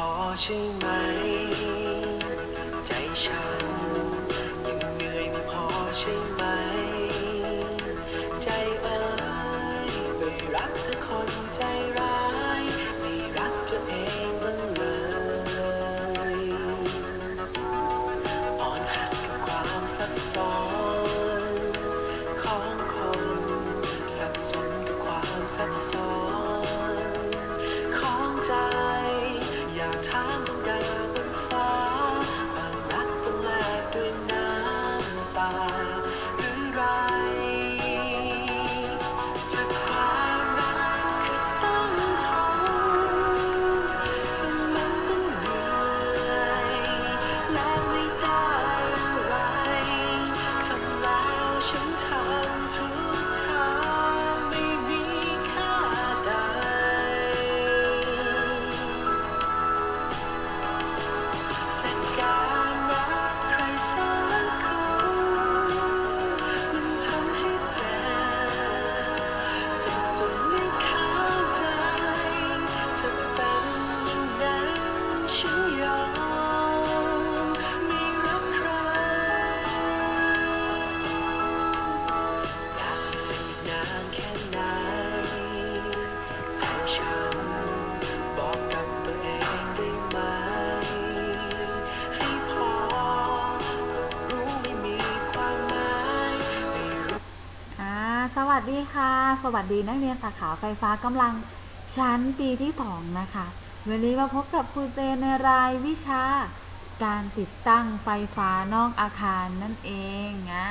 อใช่ สวัสดีนักเรียนสาขาไฟฟ้ากำลังชั้นปีที่2นะคะ วันนี้มาพบกับครูเจนในรายวิชา การติดตั้งไฟฟ้านอกอาคารนั่นเองอ่า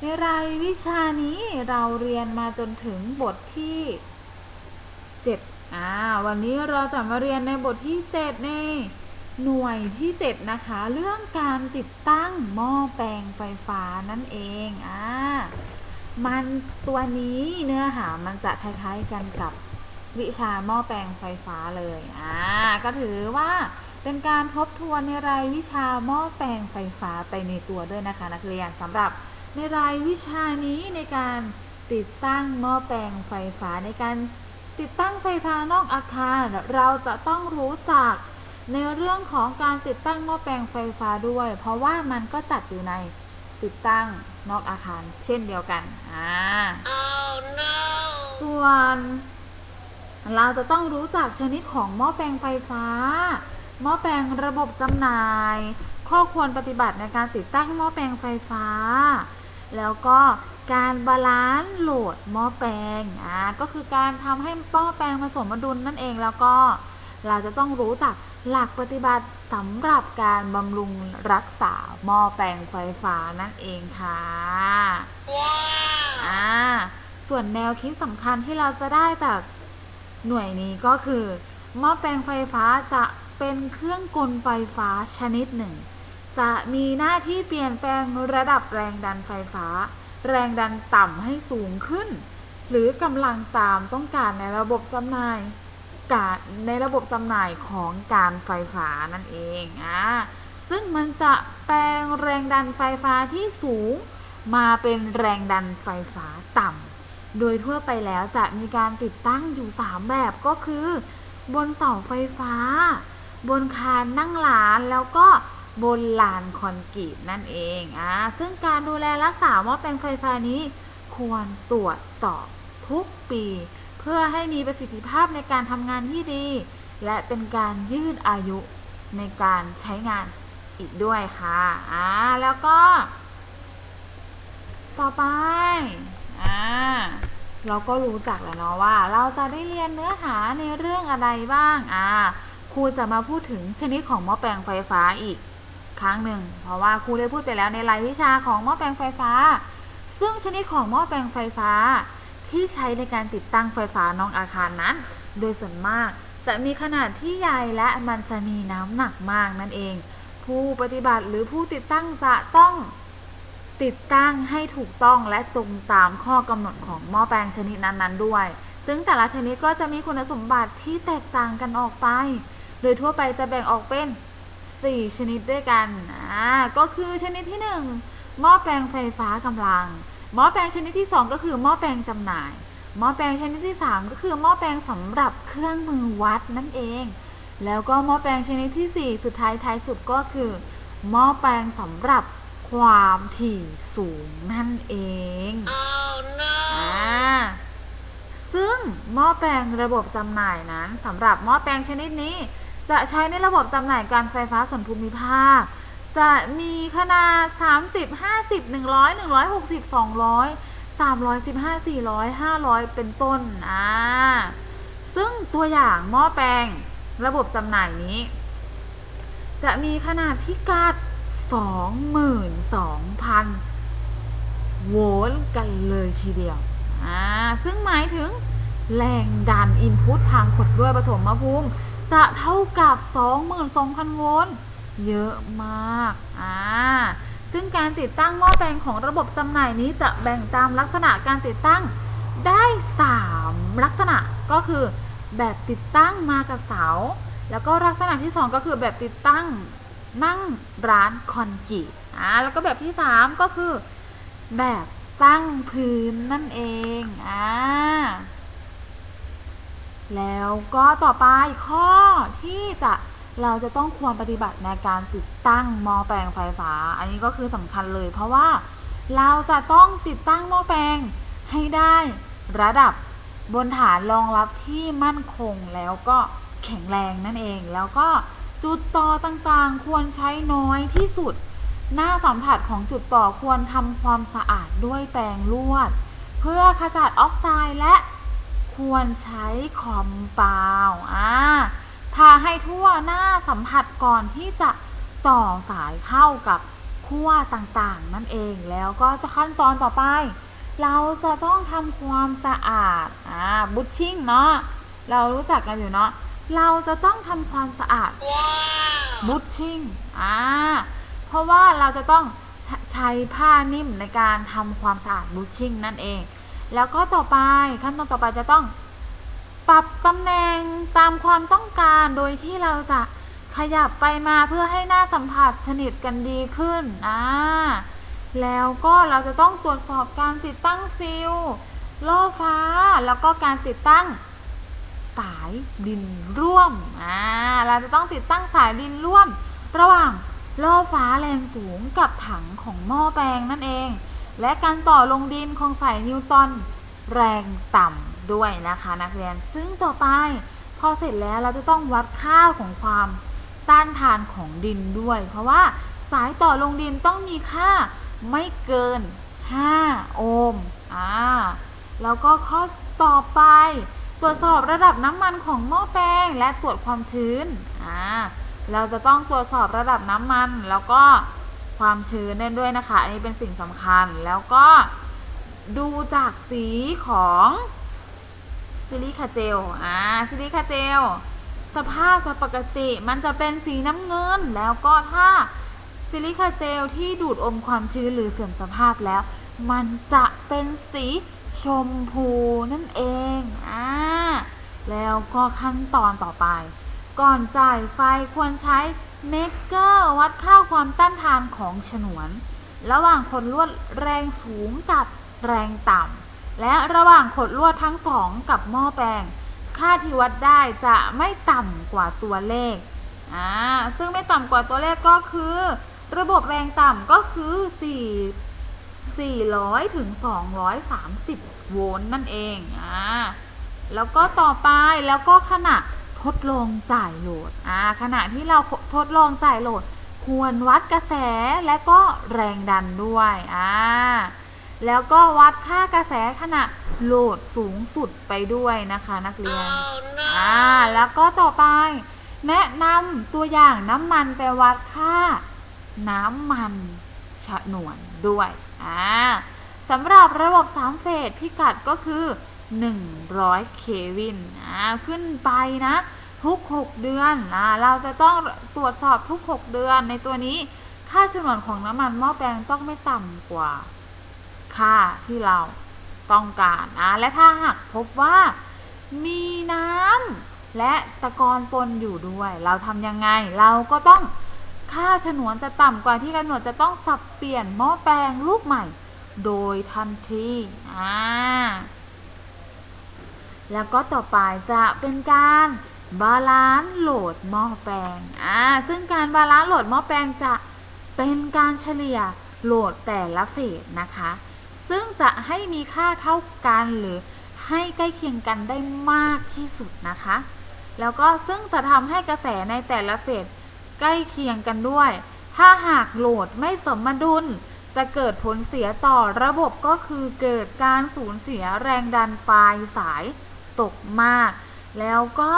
ในรายวิชานี้เราเรียนมาจนถึงบทที่7อ่าวันนี้เราจะมาเรียนในบทที่ 7 ในหน่วยที่ 7 นะคะ เรื่องการติดตั้งหม้อแปลงไฟฟ้านั่นเองอ่า มันตัวนี้เนื้อหามันจะคล้ายๆกันกับวิชาหม้อแปลงไฟฟ้าเลย อ่า ก็ถือว่าเป็นการทบทวนในรายวิชาหม้อแปลงไฟฟ้าไปในตัวด้วยนะคะ นักเรียนสำหรับในรายวิชานี้ในการติดตั้งหม้อแปลงไฟฟ้าในการติดตั้งไฟฟ้านอกอาคาร เราจะต้องรู้จักในเรื่องของการติดตั้งหม้อแปลงไฟฟ้าด้วย เพราะว่ามันก็จัดอยู่ใน ติดตั้งนอกอาคารเช่นเดียวกันอ่าส่วนเราจะต้องรู้จักชนิดของหม้อแปลงไฟฟ้า หม้อแปลงระบบจำหน่าย ข้อควรปฏิบัติในการติดตั้งหม้อแปลงไฟฟ้า แล้วก็การบาลานซ์โหลดหม้อแปลงอ่าก็คือการทำให้หม้อแปลงผสมดุลนั่นเองแล้วก็เราจะต้องรู้จัก หลักปฏิบัติสำหรับการบำรุงรักษาหม้อแปลงไฟฟ้านั่นเองค่ะอ่าส่วนแนวคิดสำคัญที่เราจะได้จากหน่วยนี้ก็คือหม้อแปลงไฟฟ้าจะเป็นเครื่องกลไฟฟ้าชนิดหนึ่ง จะมีหน้าที่เปลี่ยนแปลงระดับแรงดันไฟฟ้า แรงดันต่ำให้สูงขึ้น หรือกำลังตามต้องการในระบบจำหน่าย การในระบบจำหน่ายของการไฟฟ้านั่นเองอ่าซึ่งมันจะแปลงแรงดันไฟฟ้าที่สูง มาเป็นแรงดันไฟฟ้าต่ำ โดยทั่วไปแล้วจะมีการติดตั้งอยู่ 3 แบบก็คือ บนเสาไฟฟ้า บนคานนั่งร้านแล้วก็บนลานคอนกรีตนั่นเองอ่าซึ่งการดูแลรักษาหม้อแปลงไฟฟ้านี้ ควรตรวจสอบทุกปี พื่อให้มีประสิทธิภาพในการทำงานที่ดี และเป็นการยืดอายุในการใช้งานอีกด้วยค่ะอ่าแล้วก็ ต่อไปอ่าเราก็รู้จักแล้วเนาะว่า เราจะได้เรียนเนื้อหาในเรื่องอะไรบ้างอ่าครูจะมาพูดถึงชนิดของหม้อแปลงไฟฟ้าอีกครั้งหนึ่ง เพราะว่าครูได้พูดไปแล้วในรายวิชาของหม้อแปลงไฟฟ้า ซึ่งชนิดของหม้อแปลงไฟฟ้า ที่ใช้ในการติดตั้งไฟฟ้านอกอาคารนั้น โดยส่วนมากจะมีขนาดที่ใหญ่และมันจะมีน้ำหนักมากนั่นเอง ผู้ปฏิบัติหรือผู้ติดตั้งจะต้องติดตั้งให้ถูกต้องและตรงตามข้อกำหนดของหม้อแปลงชนิดนั้นๆด้วย ซึ่งแต่ละชนิดก็จะมีคุณสมบัติที่แตกต่างกันออกไป โดยทั่วไปจะแบ่งออกเป็น 4 ชนิดด้วยกัน อ่า ก็คือชนิดที่ 1 หม้อแปลงไฟฟ้ากำลัง หม้อแปลงชนิดที่ 2 ก็คือหม้อแปลงจำหน่าย หม้อแปลงชนิดที่ 3 ก็คือหม้อแปลงสำหรับเครื่องมือวัดนั่นเอง แล้วก็หม้อแปลงชนิดที่ 4 สุดท้ายท้ายสุดก็คือ หม้อแปลงสำหรับความถี่สูงนั่นเองอ่าซึ่งหม้อแปลงระบบจำหน่ายนั้นสำหรับหม้อแปลงชนิดนี้ จะใช้ในระบบจำหน่ายการไฟฟ้าส่วนภูมิภาค จะมีขนาด 30 50 100 160 200 315 400 500 เป็นต้น อ่า ซึ่งตัวอย่างหม้อแปลงระบบจำหน่ายนี้ จะมีขนาดพิกัด 22,000 โวลต์กันเลยทีเดียว อ่า ซึ่งหมายถึงแรงดันอินพุตทางกดด้วยปฐมภูมิ จะเท่ากับ 22,000 โวลต์ เยอะมากอ่าซึ่งการติดตั้งหม้อแปลงของระบบจำหน่ายนี้จะแบ่งตามลักษณะการติดตั้งได้ 3 ลักษณะก็คือแบบติดตั้งมากับเสา แล้วก็ลักษณะที่ 2 ก็คือแบบติดตั้งนั่งร้านคอนกรีตอ่าแล้วก็แบบที่ 3 ก็คือแบบตั้งพื้นนั่นเองอ่าแล้วก็ต่อไปข้อที่จะ เราจะต้องควรปฏิบัติในการติดตั้งหม้อแปลงไฟฟ้า อันนี้ก็คือสำคัญเลย เพราะว่าเราจะต้องติดตั้งหม้อแปลงให้ได้ระดับบนฐานรองรับที่มั่นคงแล้วก็แข็งแรงนั่นเอง แล้วก็จุดต่อต่างๆ ควรใช้น้อยที่สุด หน้าสัมผัสของจุดต่อควรทำความสะอาดด้วยแปรงลวด เพื่อขจัดออกไซด์และควรใช้คอมเปล่าอ่า ทาให้ทั่วหน้าสัมผัสก่อนที่จะต่อสายเข้ากับขั้วต่างๆ นั่นเองแล้วก็จะขั้นตอนต่อไป เราจะต้องทำความสะอาดอ่าบุชชิ่งเนาะเรารู้จักกันอยู่เนาะเราจะต้องทำความสะอาดบูชชิ่งอ่าเพราะว่าเราจะต้องใช้ผ้านิ่มในการทำความสะอาดบูชชิ่งนั่นเอง แล้วก็ต่อไปขั้นตอนต่อไปจะต้อง ปรับตำแหน่งตามความต้องการโดยที่เราจะขยับไปมาเพื่อให้หน้าสัมผัสสนิทกันดีขึ้นอ่าแล้วก็เราจะต้องตรวจสอบการติดตั้งฟิลล่อฟ้า แล้วก็การติดตั้งสายดินร่วมอ่าเราจะต้องติดตั้งสายดินร่วม ระหว่างล่อฟ้าแรงสูงกับถังของหม้อแปลงนั่นเอง และการต่อลงดินของสายนิวตันแรงต่ำ ด้วยนะคะนักเรียน ซึ่งต่อไปพอเสร็จแล้วเราจะต้องวัดค่าของความต้านทานของดินด้วย เพราะว่าสายต่อลงดินต้องมีค่าไม่เกิน 5 โอห์มอ่าแล้วก็ข้อต่อไป ตรวจสอบระดับน้ำมันของหม้อแปลงและตรวจความชื้นอ่าเราจะต้องตรวจสอบระดับน้ำมันแล้วก็ความชื้นได้ด้วยนะคะ อันนี้เป็นสิ่งสำคัญแล้วก็ดูจากสีของ ซิลิคาเจล อ่า ซิลิคาเจล สภาพจะปกติมันจะเป็นสีน้ำเงิน แล้วก็ถ้าซิลิคาเจลที่ดูดอมความชื้นหรือเสื่อมสภาพแล้ว มันจะเป็นสีชมพูนั่นเอง อ่า แล้วก็ขั้นตอนต่อไป ก่อนจ่ายไฟควรใช้เมกเกอร์วัดค่าความต้านทานของฉนวน ระหว่างขดลวดแรงสูงกับแรงต่ำ และระหว่างขดลวดทั้งสองกับหม้อแปลง ค่าที่วัดได้จะไม่ต่ำกว่าตัวเลขอ่าซึ่งไม่ต่ำกว่าตัวเลขก็คือ ระบบแรงต่ำก็คือ 4 400ถึง230 โวลต์นั่นเองอ่าแล้วก็ต่อไปแล้วก็ขณะทดลองจ่ายโหลดอ่าขณะที่เราทดลองจ่ายโหลด ควรวัดกระแสและก็แรงดันด้วยอ่า แล้วก็วัดค่ากระแสขณะโหลดสูงสุดไปด้วยนะคะนักเรียนอ่าแล้วก็ต่อไป แนะนำตัวอย่างน้ำมันไปวัดค่า น้ำมันฉนวนด้วยอ่าสำหรับระบบสามเฟสพิกัดก็คือ 100 เควินอ่าขึ้นไปนะ ทุก 6 เดือนอ่าเราจะต้องตรวจสอบทุก 6 เดือนในตัวนี้ ค่าฉนวนของน้ำมันหม้อแปลงต้องไม่ต่ำกว่า ค่าที่เราต้องการอ่าและถ้าหากพบว่ามีน้ำและตะกอนปนอยู่ด้วย เราทำยังไงเราก็ต้องค่าฉนวนจะต่ำกว่าที่กำหนดจะต้องสับเปลี่ยนหม้อแปลงลูกใหม่ โดยทันทีอ่าแล้วก็ต่อไปจะเป็นการบาลานซ์โหลดหม้อแปลงอ่าซึ่งการบาลานซ์โหลดหม้อแปลงจะเป็นการเฉลี่ยโหลดแต่ละเฟสนะคะ ซึ่งจะให้มีค่าเท่ากันหรือให้ใกล้เคียงกันได้มากที่สุดนะคะ แล้วก็ซึ่งจะทำให้กระแสในแต่ละเฟสใกล้เคียงกันด้วย ถ้าหากโหลดไม่สมดุล จะเกิดผลเสียต่อระบบก็คือเกิดการสูญเสียแรงดันปลายสายตกมาก แล้วก็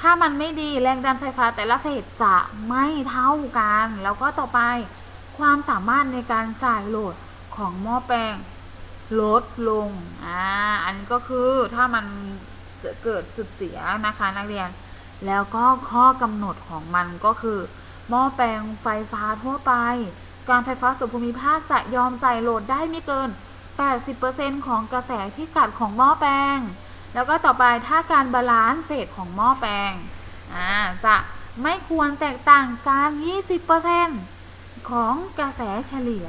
ถ้ามันไม่ดีแรงดันไฟฟ้าแต่ละเฟสจะไม่เท่ากัน แล้วก็ต่อไปความสามารถในการจ่ายโหลด ของหม้อแปลงลดลง อ่า อันนี้ก็คือถ้ามันเกิดจุดเสียนะคะนักเรียน แล้วก็ข้อกำหนดของมันก็คือหม้อแปลงไฟฟ้าทั่วไป การไฟฟ้าส่วนภูมิภาคจะยอมจ่ายโหลดได้ไม่เกิน 80%ของกระแสที่กัดของหม้อแปลง แล้วก็ต่อไปถ้าการบาลานซ์เฟสของหม้อแปลง อ่า จะไม่ควรแตกต่างกัน 20%ของกระแสเฉลี่ย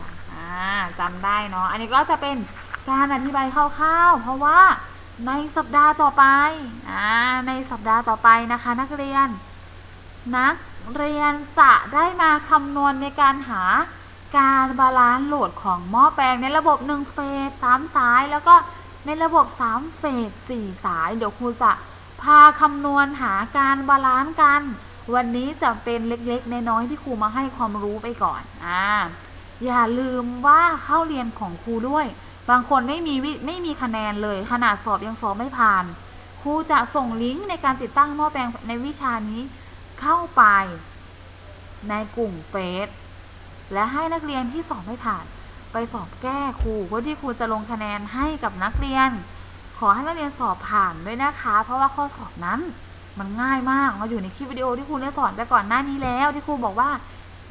จำได้เนาะ อันนี้ก็จะเป็นการอธิบายคร่าวๆ เพราะว่าในสัปดาห์ต่อไปอ่าในสัปดาห์ต่อไปนะคะ นักเรียน นักเรียนจะได้มาคำนวณในการหาการบาลานซ์โหลดของหม้อแปลงในระบบ 1 เฟส 3 สาย แล้วก็ในระบบ 3 เฟส 4 สาย เดี๋ยวครูจะพาคำนวณหาการบาลานซ์กัน วันนี้จะเป็นเล็กๆ น้อยๆที่ครูมาให้ความรู้ไปก่อน อ่า อย่าลืมว่าเข้าเรียนของครูด้วย บางคนไม่มีวิไม่มีคะแนนเลย ขนาดสอบยังสอบไม่ผ่าน ครูจะส่งลิงก์ในการติดตั้งหม้อแปลงในวิชานี้เข้าไป ในกลุ่มเฟซและให้นักเรียนที่สอบไม่ผ่าน ไปสอบแก้ครูเพื่อที่ครูจะลงคะแนนให้กับนักเรียน ขอให้นักเรียนสอบผ่านด้วยนะคะ เพราะว่าข้อสอบนั้นมันง่ายมากมาอยู่ในคลิปวิดีโอที่ครูได้สอนไปก่อนหน้านี้แล้ว ที่ครูบอกว่า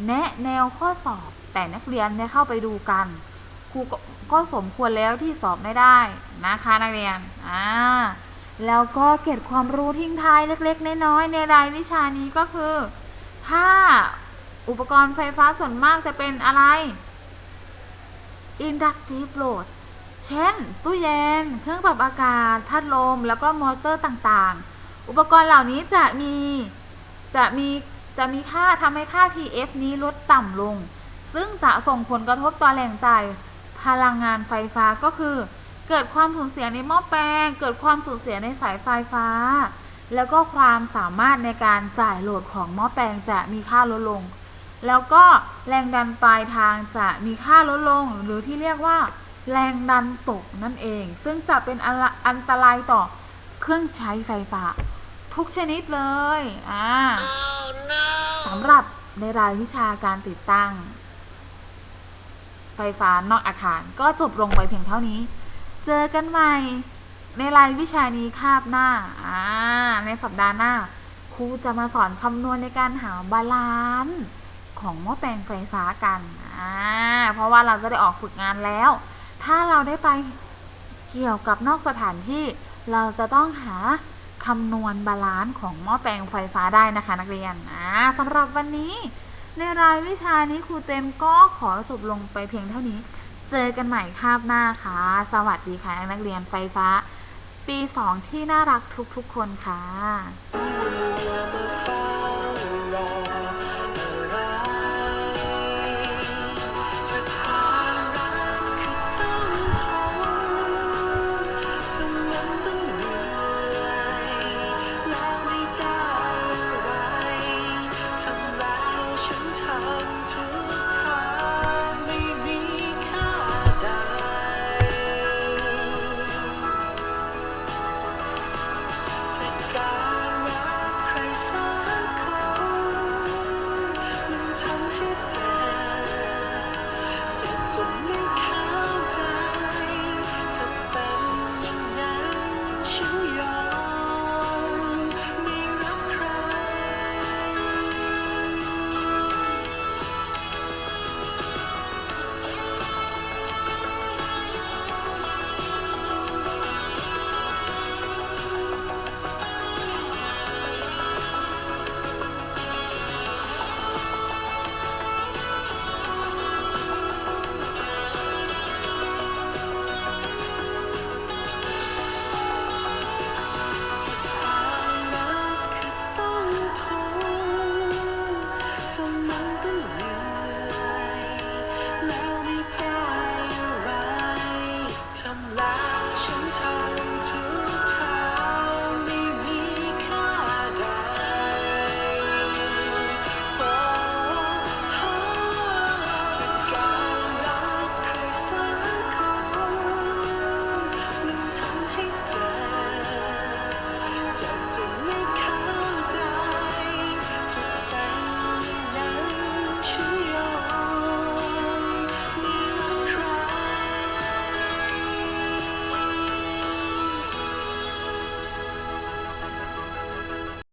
แนะแนวข้อสอบ แต่นักเรียนได้เข้าไปดูกันครูก็สมควรแล้วที่สอบไม่ได้นะคะนักเรียนอ่าแล้วก็เก็บความรู้ทิ้งท้ายเล็กๆน้อยๆในรายวิชานี้ก็คือ ถ้าอุปกรณ์ไฟฟ้าส่วนมากจะเป็นอะไร inductive load เช่น ตู้เย็น เครื่องปรับอากาศ พัดลม แล้วก็มอเตอร์ต่างๆ อุปกรณ์เหล่านี้จะมี จะมี จะมีค่าทำให้ค่า PF นี้ลดต่ำลง ซึ่งจะส่งผลกระทบต่อแหล่งจ่ายพลังงานไฟฟ้าก็คือ เกิดความสูญเสียในหม้อแปลง เกิดความสูญเสียในสายไฟฟ้า แล้วก็ความสามารถในการจ่ายโหลดของหม้อแปลงจะมีค่าลดลง แล้วก็แรงดันปลายทางจะมีค่าลดลง หรือที่เรียกว่า แรงดันตกนั่นเอง ซึ่งจะเป็นอันละอันตรายต่อเครื่องใช้ไฟฟ้า ทุกชนิดเลยอ่าสำหรับในรายวิชาการติดตั้ง ไฟฟ้านอกอาคาร ก็จบลงไปเพียงเท่านี้ เจอกันใหม่ ในรายวิชานี้คาบหน้าอ่าในสัปดาห์หน้า ครูจะมาสอนคำนวณในการหาบาลานซ์ของหม้อแปลงไฟฟ้ากันอ่าเพราะว่าเราจะได้ออกฝึกงานแล้ว ถ้าเราได้ไปเกี่ยวกับนอกสถานที่เราจะต้องหาคำนวณบาลานซ์ของหม้อแปลงไฟฟ้าได้นะคะนักเรียนอ่าสำหรับวันนี้ ในรายวิชานี้ครูเจมก็ขอจบลงไปเพียงเท่านี้ เจอกันใหม่คาบหน้าค่ะ สวัสดีค่ะนักเรียนไฟฟ้า ปี 2 ที่น่ารักทุกๆคนค่ะเมื่อฟ้า